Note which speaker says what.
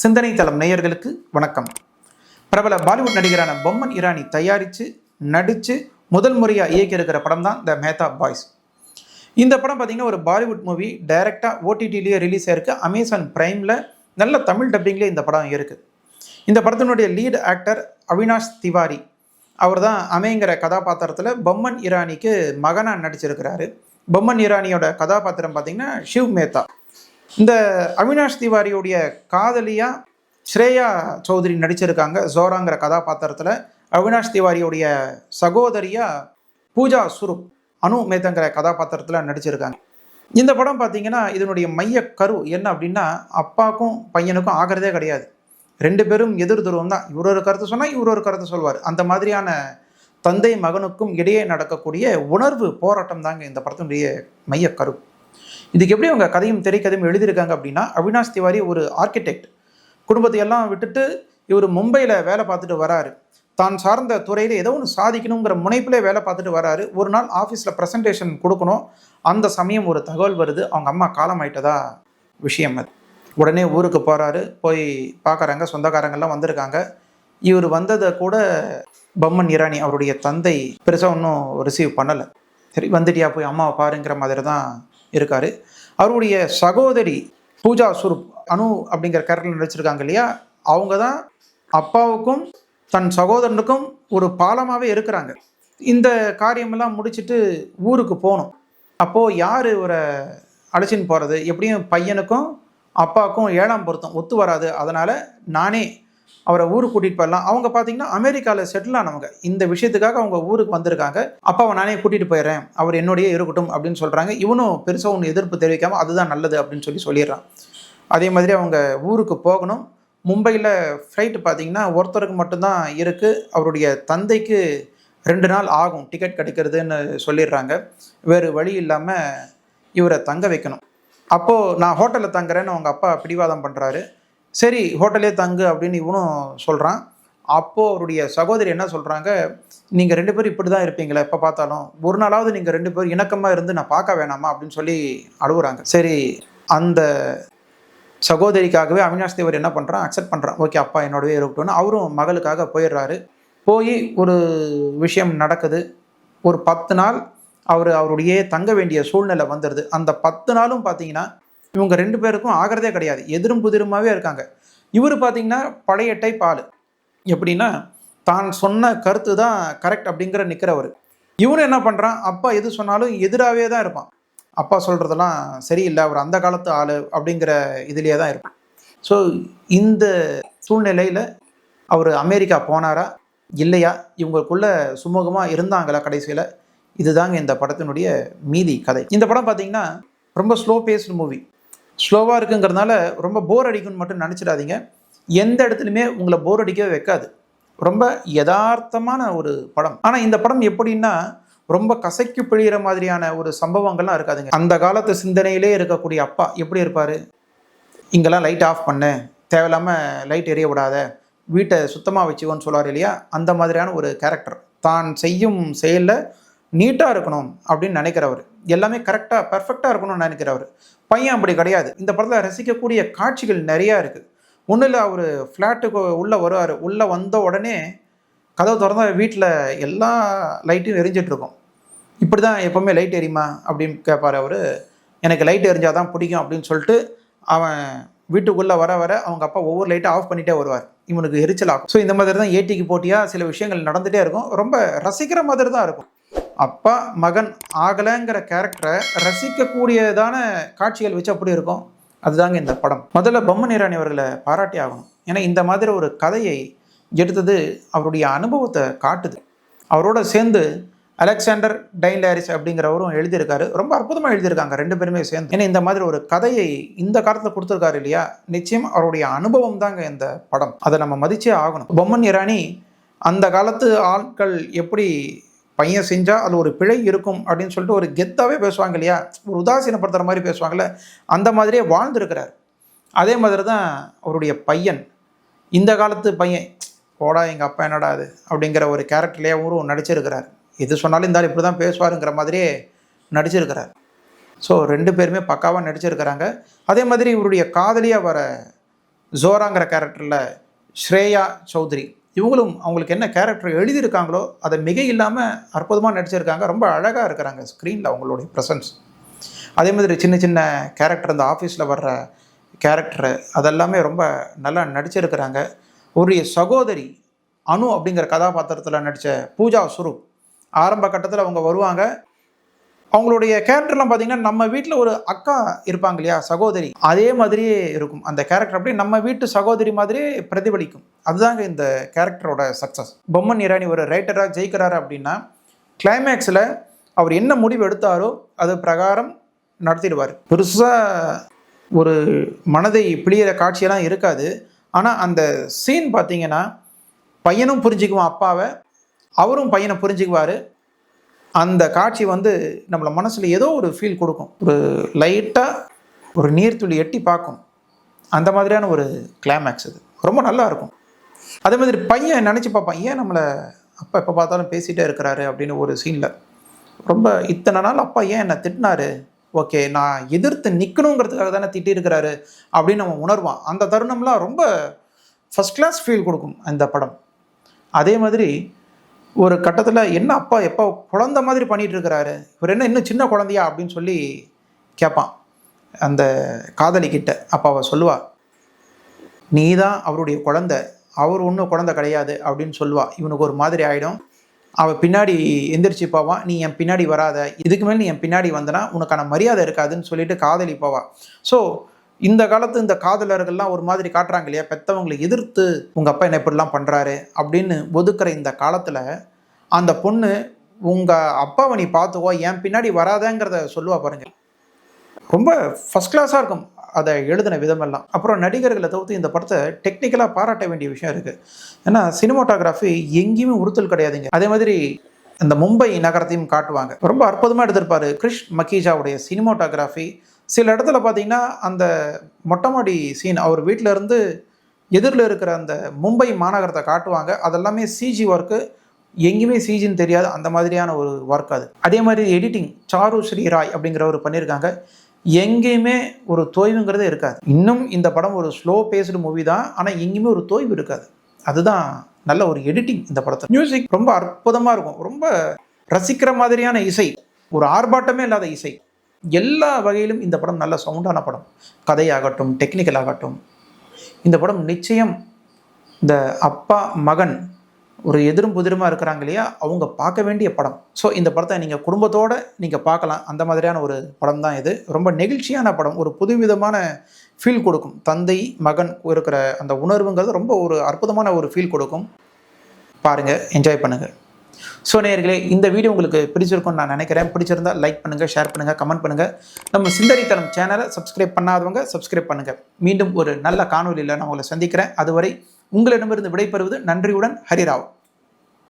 Speaker 1: சிந்தனை தளம் நேயர்களுக்கு வணக்கம். பிரபல பாலிவுட் நடிகரான பொம்மன் இரானி தயாரித்து நடித்து முதல் முறையாக இயக்கியிருக்கிற படம் தான் த மேத்தா பாய்ஸ். இந்த படம் பார்த்தீங்கன்னா ஒரு பாலிவுட் மூவி டைரெக்டாக ஓடிடிலேயே ரிலீஸ் ஆயிருக்கு. அமேசான் ப்ரைமில் நல்ல தமிழ் டப்பிங்லேயே இந்த படம் இருக்குது இந்த படத்தினுடைய லீட் ஆக்டர் அவினாஷ் திவாரி. அவர் தான் அமைங்கிற கதாபாத்திரத்தில் பொம்மன் இரானிக்கு மகனாக நடிச்சிருக்கிறாரு. பொம்மன் இரானியோட கதாபாத்திரம் பார்த்தீங்கன்னா ஷிவ் மேத்தா. இந்த அவினாஷ் திவாரியுடைய காதலியா ஸ்ரேயா சௌத்ரி நடிச்சிருக்காங்க ஜோராங்கிற கதாபாத்திரத்தில். அவினாஷ் திவாரியுடைய சகோதரியா பூஜா சுருப் அனு மேத்தங்கிற கதாபாத்திரத்தில் நடிச்சிருக்காங்க. இந்த படம் பார்த்தீங்கன்னா இதனுடைய மைய கரு என்ன அப்படின்னா அப்பாவுக்கும் பையனுக்கும் ஆகிறதே கிடையாது. ரெண்டு பேரும் எதிர் துருவம் தான். இவர் ஒரு கருத்து சொன்னால் இவர் ஒரு கருத்து சொல்வார். அந்த மாதிரியான தந்தை மகனுக்கும் இடையே நடக்கக்கூடிய உணர்வு போராட்டம் தாங்க இந்த படத்தினுடைய மையக்கரு கரு. இதுக்கு எப்படி அவங்க கதையும் திரைக்கதையும் எழுதியிருக்காங்க அப்படின்னா அவினாஷ் திவாரி ஒரு ஆர்கிடெக்ட் குடும்பத்தை எல்லாம் விட்டுட்டு இவர் மும்பையில் வேலை பார்த்துட்டு வராரு. தான் சார்ந்த துறையில் ஏதோ ஒன்று சாதிக்கணுங்கிற முனைப்பிலே வேலை பார்த்துட்டு வராரு. ஒரு நாள் ஆஃபீஸில் ப்ரெசன்டேஷன் கொடுக்கணும். அந்த சமயம் ஒரு தகவல் வருது. அவங்க அம்மா காலமாயிட்டதா விஷயம் அது. உடனே ஊருக்கு போகிறாரு போய் பார்க்குறாங்க. சொந்தக்காரங்கள்லாம் வந்திருக்காங்க. இவர் வந்ததை கூட பம்மன் இரானி அவருடைய தந்தை பெருசாக ஒன்றும் ரிசீவ் பண்ணலை. சரி வந்துட்டியா போய் அம்மாவை பாருங்கிற மாதிரி தான் இருக்கார். அவருடைய சகோதரி பூஜா சுருப் அனு அப்படிங்கிற கேரக்டர் நடிச்சிருக்காங்க இல்லையா? அவங்க தான் அப்பாவுக்கும் தன் சகோதரனுக்கும் ஒரு பாலமாகவே இருக்கிறாங்க. இந்த காரியமெல்லாம் முடிச்சுட்டு ஊருக்கு போகணும். அப்போது யார் இவரை அழைச்சின்னு போகிறது எப்படியும் பையனுக்கும் அப்பாவுக்கும் ஏழாம் பொருத்தம். ஒத்து வராது. அதனால் நானே அவரை ஊருக்கு கூட்டிகிட்டு போயிடலாம். அவங்க பார்த்தீங்கன்னா அமெரிக்காவில் செட்டில் ஆனவங்க. இந்த விஷயத்துக்காக அவங்க ஊருக்கு வந்திருக்காங்க. அப்பாவை நானே கூட்டிகிட்டு போயிடுறேன். அவர் என்னுடைய இருக்கட்டும் அப்படின்னு சொல்கிறாங்க இவனும் பெருசாக ஒன்று எதிர்ப்பு தெரிவிக்காமல் அதுதான் நல்லது அப்படின்னு சொல்லி சொல்லிடுறான். அதே மாதிரி அவங்க ஊருக்கு போகணும். மும்பையில் ஃப்ளைட்டு பார்த்தீங்கன்னா ஒருத்தருக்கு மட்டும்தான் இருக்குது அவருடைய தந்தைக்கு ரெண்டு நாள் ஆகும் டிக்கெட் கிடைக்கிறதுன்னு சொல்லிடுறாங்க. வேறு வழி இல்லாமல் இவரை தங்க வைக்கணும். அப்போது நான் ஹோட்டலில் தங்குறேன்னு அவங்க அப்பா பிடிவாதம் பண்ணுறாரு சரி ஹோட்டலே தங்கு அப்படின்னு இவனும் சொல்கிறான் அப்போது அவருடைய சகோதரி என்ன சொல்கிறாங்க நீங்கள் ரெண்டு பேரும் இப்படி தான் இருப்பீங்களா எப்போ பார்த்தாலும். ஒரு நாளாவது நீங்கள் ரெண்டு பேரும் இணக்கமாக இருந்து நான் பார்க்க வேணாமா? அப்படின்னு சொல்லி அழுகுறாங்க சரி அந்த சகோதரிக்காகவே அவினாஷ் தேவர் என்ன பண்ணுறான் அக்செப்ட் பண்ணுறான் ஓகே அப்பா என்னோடவே இருக்கட்டும்னு. அவரும் மகளுக்காக போயிடுறாரு. போய் ஒரு விஷயம் நடக்குது. ஒரு பத்து நாள் அவர் அவருடைய தங்க வேண்டிய சூழ்நிலை வந்துடுது. அந்த பத்து நாளும் பார்த்தீங்கன்னா இவங்க ரெண்டு பேருக்கும் ஆகிறதே கிடையாது. எதிரும் புதிருமாவே இருக்காங்க. இவர் பார்த்தீங்கன்னா பழைய டைப் ஆள். எப்படின்னா தான் சொன்ன கருத்து தான் கரெக்ட் அப்படிங்கிற நிற்கிறவர் இவனு என்ன பண்ணுறான் அப்பா எது சொன்னாலும் எதிராகவே தான் இருப்பான். அப்பா சொல்கிறதெல்லாம் சரியில்லை. அவர் அந்த காலத்து ஆள் அப்படிங்கிற இதுலேயே தான் இருப்பான். ஸோ இந்த சூழ்நிலையில் அவர் அமெரிக்கா போனாரா? இல்லையா? இவங்களுக்குள்ள சுமூகமாக இருந்தாங்களா கடைசியில்? இதுதாங்க இந்த படத்தினுடைய மீதி கதை. இந்த படம் பார்த்தீங்கன்னா ரொம்ப ஸ்லோ பேஸ்டு மூவி ஸ்லோவாக இருக்குங்கிறதுனால ரொம்ப போர் அடிக்கும்னு மட்டும் நினச்சிடாதீங்க. எந்த இடத்துலையுமே உங்களை போர் அடிக்கவே வைக்காது. ரொம்ப யதார்த்தமான ஒரு படம். ஆனால் இந்த படம் எப்படின்னா ரொம்ப கசைக்கு பிழிகிற மாதிரியான ஒரு சம்பவங்கள்லாம் இருக்காதுங்க. அந்த காலத்து சிந்தனையிலே இருக்கக்கூடிய அப்பா எப்படி இருப்பார்? இங்கெல்லாம் லைட் ஆஃப் பண்ணு. தேவையில்லாமல் லைட் எரிய விடாத. வீட்டை சுத்தமாக வச்சுக்கோன்னு சொல்லுவார் இல்லையா? அந்த மாதிரியான ஒரு கேரக்டர் தான் செய்யும் செயலில் நீட்டாக இருக்கணும் அப்படின்னு நினைக்கிறவர். எல்லாமே கரெக்டாக பர்ஃபெக்டாக இருக்கணும்னு நினைக்கிறவர் பையன் அப்படி கிடையாது. இந்த படத்தில் ரசிக்கக்கூடிய காட்சிகள் நிறையா இருக்குது ஒன்றும் இல்லை அவர் ஃப்ளாட்டுக்கு உள்ளே வருவார். உள்ளே வந்த உடனே கதவு திறந்தா வீட்டில் எல்லா லைட்டும் எரிஞ்சிட்ருக்கும் இப்படி தான் எப்போவுமே லைட் எரியுமா அப்படின்னு கேட்பார் அவர். எனக்கு லைட் எரிஞ்சால் தான் பிடிக்கும் அப்படின்னு சொல்லிட்டு அவன் வீட்டுக்குள்ளே வர வர அவங்க அப்பா ஒவ்வொரு லைட்டும் ஆஃப் பண்ணிகிட்டே வருவார். இவனுக்கு எரிச்சல் ஆகும். ஸோ இந்த மாதிரி தான் ஏட்டிக்கு போட்டியாக சில விஷயங்கள் நடந்துகிட்டே இருக்கும். ரொம்ப ரசிக்கிற மாதிரி தான் இருக்கும். அப்பா மகன் ஆகலைங்கிற கேரக்டரை ரசிக்கக்கூடியதான காட்சிகள் வச்சு அப்படி இருக்கும். அதுதாங்க இந்த படம். முதல்ல பொம்மன் இராணி அவர்களை பாராட்டி ஆகணும். ஏன்னா இந்த மாதிரி ஒரு கதையை எடுத்தது அவருடைய அனுபவத்தை காட்டுது. அவரோட சேர்ந்து அலெக்சாண்டர் டைன் லாரிஸ் அப்படிங்கிறவரும் எழுதியிருக்காரு. ரொம்ப அற்புதமாக எழுதியிருக்காங்க ரெண்டு பேருமே சேர்ந்து. ஏன்னா இந்த மாதிரி ஒரு கதையை இந்த காலத்தில் கொடுத்துருக்காரு இல்லையா? நிச்சயம் அவருடைய அனுபவம் தாங்க இந்த படம். அதை நம்ம மதிச்சே ஆகணும். பொம்மன் இராணி அந்த காலத்து ஆட்கள் எப்படி பையன் செஞ்சால் அது ஒரு பிழை இருக்கும் அப்படின்னு சொல்லிட்டு ஒரு கெத்தாகவே பேசுவாங்க இல்லையா? ஒரு உதாசீனப்படுத்துகிற மாதிரி பேசுவாங்கள்ல அந்த மாதிரியே வாழ்ந்துருக்கிறார். அதே மாதிரி தான் அவருடைய பையன். இந்த காலத்து பையன் போடா எங்கள் அப்பா என்னடா அது அப்படிங்கிற ஒரு கேரக்டர்லேயே அவரும் நடிச்சிருக்கிறார். எது சொன்னாலும் இந்த ஆள் இப்படி தான் பேசுவாருங்கிற மாதிரியே நடிச்சிருக்கிறார். ஸோ ரெண்டு பேருமே பக்காவாக நடிச்சிருக்கிறாங்க. அதே மாதிரி இவருடைய காதலியாக வர ஜோராங்கிற கேரக்டரில் ஸ்ரேயா சௌத்ரி. இவங்களும் அவங்களுக்கு என்ன கேரக்டர் எழுதியிருக்காங்களோ அதை மிக இல்லாமல் அற்புதமாக நடிச்சிருக்காங்க. ரொம்ப அழகாக இருக்கிறாங்க ஸ்க்ரீனில் அவங்களுடைய ப்ரெசன்ஸ் அதே மாதிரி சின்ன சின்ன கேரக்டர் இந்த ஆஃபீஸில் வர்ற கேரக்டரு அதெல்லாமே ரொம்ப நல்லா நடிச்சிருக்கிறாங்க. ஒரு சகோதரி அனு அப்படிங்கிற கதாபாத்திரத்தில் நடித்த பூஜா சுரூப் ஆரம்ப கட்டத்தில் அவங்க வருவாங்க. அவங்களுடைய கேரக்டர்லாம் பார்த்தீங்கன்னா நம்ம வீட்டில் ஒரு அக்கா இருப்பாங்க இல்லையா சகோதரி? அதே மாதிரியே இருக்கும். அந்த கேரக்டர் அப்படியே நம்ம வீட்டு சகோதரி மாதிரியே பிரதிபலிக்கும். அதுதாங்க இந்த கேரக்டரோட சக்ஸஸ் பொம்மன் இரானி ஒரு ரைட்டராக ஜெயிக்கிறாரு அப்படின்னா கிளைமேக்ஸில் அவர் என்ன முடிவு எடுத்தாரோ அது பிரகாரம் நடத்திடுவார். பெருசாக ஒரு மனதை பிழியிற காட்சியெல்லாம் இருக்காது. ஆனால் அந்த சீன் பார்த்தீங்கன்னா பையனும் புரிஞ்சுக்குவான் அப்பாவை. அவரும் பையனை புரிஞ்சுக்குவார். அந்த காட்சி வந்து நம்மள மனசில் ஏதோ ஒரு ஃபீல் கொடுக்கும். ஒரு லைட்டாக ஒரு நீர்த்துளி எட்டி பார்க்கும். அந்த மாதிரியான ஒரு கிளைமேக்ஸ் அது. ரொம்ப நல்லா இருக்கும். அதே மாதிரி பையன் நினச்சி பார்ப்பான் ஏன் நம்மளை அப்பா எப்போ பார்த்தாலும் பேசிகிட்டே இருக்கிறாரு? அப்படின்னு ஒரு சீனில் ரொம்ப இத்தனை நாள் அப்பா ஏன் என்னை திட்டினாரு? ஓகே நான் எதிர்த்து நிற்கணுங்கிறதுக்காக தானே திட்டிருக்கிறாரு அப்படின்னு நம்ம உணர்வான். அந்த தருணம்லாம் ரொம்ப ஃபஸ்ட் கிளாஸ் ஃபீல் கொடுக்கும் அந்த படம். அதே மாதிரி ஒரு கட்டத்தில் என்ன அப்பா எப்போ குழந்த மாதிரி பண்ணிகிட்டு இருக்கிறாரு இவர் என்ன இன்னும் சின்ன குழந்தையா அப்படின்னு சொல்லி கேட்பான் அந்த காதலிக்கிட்ட அப்போ அவள் சொல்லுவா நீ தான் அவருடைய குழந்த. அவர் ஒன்றும் குழந்த கிடையாது அப்படின்னு சொல்லுவா. இவனுக்கு ஒரு மாதிரி ஆகிடும் அவள் பின்னாடி எந்திரிச்சு போவான் நீ என் பின்னாடி வராத. இதுக்கு மேல் நீ என் பின்னாடி வந்தனா உனக்கான மரியாதை இருக்காதுன்னு சொல்லிட்டு காதலி போவா. ஸோ இந்த காலத்து இந்த காதலர்கள்லாம் ஒரு மாதிரி காட்டுறாங்க இல்லையா? பெற்றவங்களை எதிர்த்து உங்கள் அப்பா என்ன இப்படிலாம் பண்ணுறாரு அப்படின்னு ஒதுக்குற இந்த காலத்தில் அந்த பொண்ணு உங்கள் அப்பாவை நீ பார்த்துக்கோ என் பின்னாடி வராதங்கிறத சொல்லுவா பாருங்க. ரொம்ப ஃபஸ்ட் கிளாஸாக இருக்கும் அதை எழுதின விதமெல்லாம். அப்புறம் நடிகர்களை தவிர்த்து இந்த படத்தை டெக்னிக்கலாக பாராட்ட வேண்டிய விஷயம் இருக்குது ஏன்னா சினிமாட்டோகிராஃபி எங்கேயுமே உறுத்தல் கிடையாதுங்க. அதே மாதிரி இந்த மும்பை நகரத்தையும் காட்டுவாங்க. ரொம்ப அற்புதமாக எடுத்திருப்பார் கிரிஷ் மக்கீஜாவுடைய சினிமாட்டோகிராஃபி சில இடத்துல பார்த்தீங்கன்னா அந்த மொட்டை மாடி சீன் அவர் வீட்டில் இருந்து எதிரில் இருக்கிற அந்த மும்பை மாநகரத்தை காட்டுவாங்க. அதெல்லாமே சிஜி ஒர்க்கு எங்கேயுமே சிஜின்னு தெரியாது. அந்த மாதிரியான ஒரு ஒர்க் அது. அதே மாதிரி எடிட்டிங் சாரு ஸ்ரீ ராய் அப்படிங்கிறவர் பண்ணியிருக்காங்க. எங்கேயுமே ஒரு தோய்வுங்கிறதே இருக்காது. இன்னும் இந்த படம் ஒரு ஸ்லோ பேஸ்டு மூவி தான். ஆனால் எங்கேயுமே ஒரு தோய்வு இருக்காது. அதுதான் நல்ல ஒரு எடிட்டிங் இந்த படத்தை மியூசிக் ரொம்ப அற்புதமாக இருக்கும். ரொம்ப ரசிக்கிற மாதிரியான இசை. ஒரு ஆர்ப்பாட்டமே இல்லாத இசை. எல்லா வகையிலும் இந்த படம் நல்ல சவுண்டான படம். கதையாகட்டும் டெக்னிக்கல் ஆகட்டும். இந்த படம் நிச்சயம் இந்த அப்பா மகன் ஒரு எதிரும் புதிருமா இருக்கிறாங்க இல்லையா? அவங்க பார்க்க வேண்டிய படம். ஸோ இந்த படத்தை நீங்கள் குடும்பத்தோடு நீங்கள் பார்க்கலாம். அந்த மாதிரியான ஒரு படம் தான் இது. ரொம்ப நெகிழ்ச்சியான படம். ஒரு புதுவிதமான ஃபீல் கொடுக்கும். தந்தை மகன் இருக்கிற அந்த உணர்வுங்கிறது ரொம்ப ஒரு அற்புதமான ஒரு ஃபீல் கொடுக்கும். பாருங்கள் என்ஜாய் பண்ணுங்கள் ஸோ நேர்களே இந்த வீடியோ உங்களுக்கு பிடிச்சிருக்கும்னு நான் நினைக்கிறேன். பிடிச்சிருந்தா லைக் பண்ணுங்கள் ஷேர் பண்ணுங்கள் கமெண்ட் பண்ணுங்கள் நம்ம சிந்தரித்தனம் சேனலை சப்ஸ்கிரைப் பண்ணாதவங்க சப்ஸ்கிரைப் பண்ணுங்கள் மீண்டும் ஒரு நல்ல காணொலியில் நான் உங்களை சந்திக்கிறேன். அதுவரை உங்களிடமிருந்து விடைபெறுவது நன்றியுடன் ஹரிராவ்.